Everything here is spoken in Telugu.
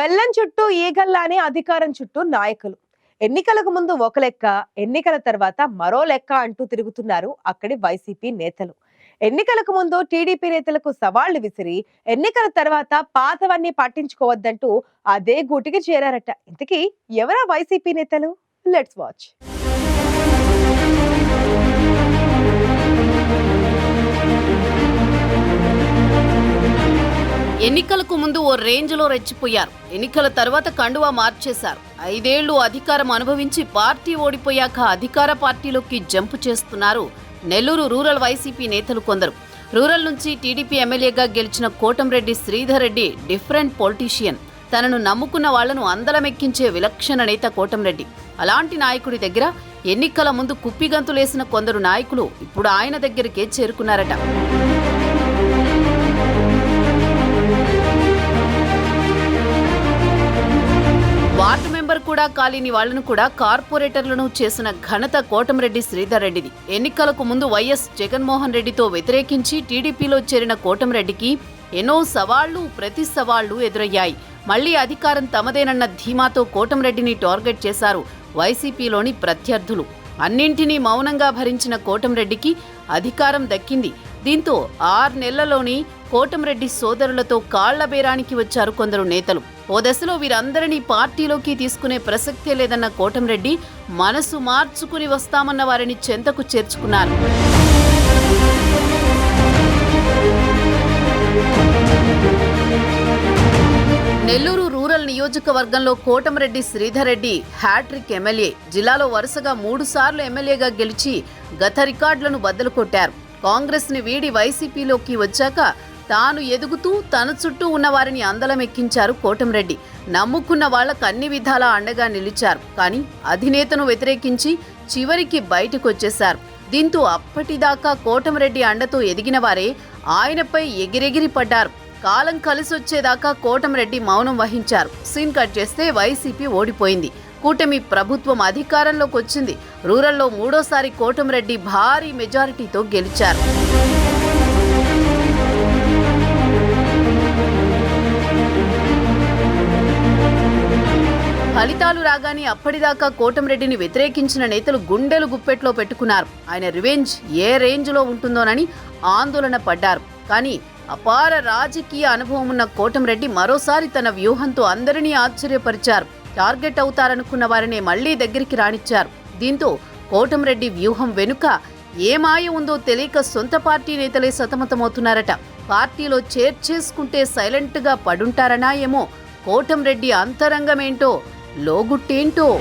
బెల్లం చుట్టూ ఈగల్లానే అధికారం చుట్టూ నాయకులు. ఎన్నికలకు ముందు ఒక లెక్క ఎన్నికల తర్వాత మరో లెక్క అంటూ తిరుగుతున్నారు అక్కడి వైసీపీ నేతలు. ఎన్నికలకు ముందు టీడీపీ నేతలకు సవాళ్ళు విసిరి ఎన్నికల తర్వాత పాతవన్నీ పట్టించుకోవద్దంటూ అదే గూటికి చేరారట. ఇంతకీ ఎవరా వైసీపీ నేతలు? Let's watch. ఎన్నికలకు ముందు ఓ రేంజ్లో రెచ్చిపోయారు. ఎన్నికల తర్వాత కండువా మార్చేశారు. ఐదేళ్ళు అధికారం అనుభవించి పార్టీ ఓడిపోయాక అధికార పార్టీలోకి జంపు చేస్తున్నారు నెల్లూరు రూరల్ వైసీపీ నేతలు కొందరు. రూరల్ నుంచి టీడీపీ ఎమ్మెల్యేగా గెలిచిన కోటంరెడ్డి శ్రీధర్ రెడ్డి డిఫరెంట్ పొలిటీషియన్. తనను నమ్ముకున్న వాళ్ళను అందలమెక్కించే విలక్షణ నేత కోటంరెడ్డి. అలాంటి నాయకుడి దగ్గర ఎన్నికల ముందు కుప్పిగంతులేసిన కొందరు నాయకులు ఇప్పుడు ఆయన దగ్గరికే చేరుకున్నారట. మెంబర్ కూడా కాలేని వాళ్ళను కూడా కార్పొరేటర్లను చేసిన ఘనత కోటంరెడ్డి శ్రీధర్ రెడ్డిది ఎన్నికలకు ముందు వైఎస్ జగన్మోహన్ రెడ్డితో వ్యతిరేకించి టీడీపీలో చేరిన కోటంరెడ్డికి ఎన్నో సవాళ్ళు ప్రతి సవాళ్ళు ఎదురయ్యాయి. మళ్ళీ అధికారం తమదేనన్న ధీమాతో కోటంరెడ్డిని టార్గెట్ చేశారు వైసీపీలోని ప్రత్యర్థులు. అన్నింటినీ మౌనంగా భరించిన కోటంరెడ్డికి అధికారం దక్కింది. దీంతో ఆరు నెలల్లోని కోటంరెడ్డి సోదరులతో కాళ్ళ బేరానికి వచ్చారు కొందరు నేతలు. ఓ దశలో వీరందరినీ పార్టీలోకి తీసుకునే ప్రసక్తే లేదన్న కోటంరెడ్డి మనసు మార్చుకుని వస్తామన్న వారిని చెంతకు చేర్చుకున్నారు. నెల్లూరు రూరల్ నియోజకవర్గంలో Kotamreddy Sridhar Reddy hat trick MLA జిల్లాలో వరుసగా మూడు సార్లు ఎమ్మెల్యేగా గెలిచి గత రికార్డులను బద్దలు కొట్టారు. కాంగ్రెస్ని వీడి వైసీపీలోకి వచ్చాక తాను ఎదుగుతూ తన చుట్టూ ఉన్న వారిని అందలం ఎక్కించారు కోటంరెడ్డి. నమ్ముకున్న వాళ్ళకు అన్ని విధాలా అండగా నిలిచారు. కానీ అధినేతను వ్యతిరేకించి చివరికి బయటకొచ్చేశారు. దీంతో అప్పటిదాకా కోటంరెడ్డి అండతో ఎదిగిన వారే ఆయనపై ఎగిరెగిరి పడ్డారు. కాలం కలిసొచ్చేదాకా కోటంరెడ్డి మౌనం వహించారు. సీన్ కట్ చేస్తే వైసీపీ ఓడిపోయింది. కూటమి ప్రభుత్వం అధికారంలోకి వచ్చింది రూరల్లో మూడోసారి కోటంరెడ్డి భారీ మెజారిటీతో గెలిచారు. ఫలితాలు రాగానే అప్పటిదాకా కోటంరెడ్డిని వ్యతిరేకించిన నేతలు గుండెలు గుప్పెట్లో పెట్టుకున్నారు. ఆయన రివెంజ్ ఏ రేంజ్లో ఉంటుందోనని ఆందోళన పడ్డారు. కానీ అపార రాజకీయ అనుభవం ఉన్న కోటంరెడ్డి మరోసారి తన వ్యూహంతో అందరినీ ఆశ్చర్యపరిచారు. టార్గెట్ అవుతారనుకున్న వారిని మళ్ళీ దగ్గరికి రానిచ్చారు. దీంతో కోటంరెడ్డి వ్యూహం వెనుక ఏ మాయ ఉందో తెలియక సొంత పార్టీ నేతలే సతమతమవుతున్నారట. పార్టీలో చేర్చేసుకుంటే సైలెంట్గా పడుంటారనా ఏమో కోటంరెడ్డి అంతరంగమేంటో లోగుట్టేంటో?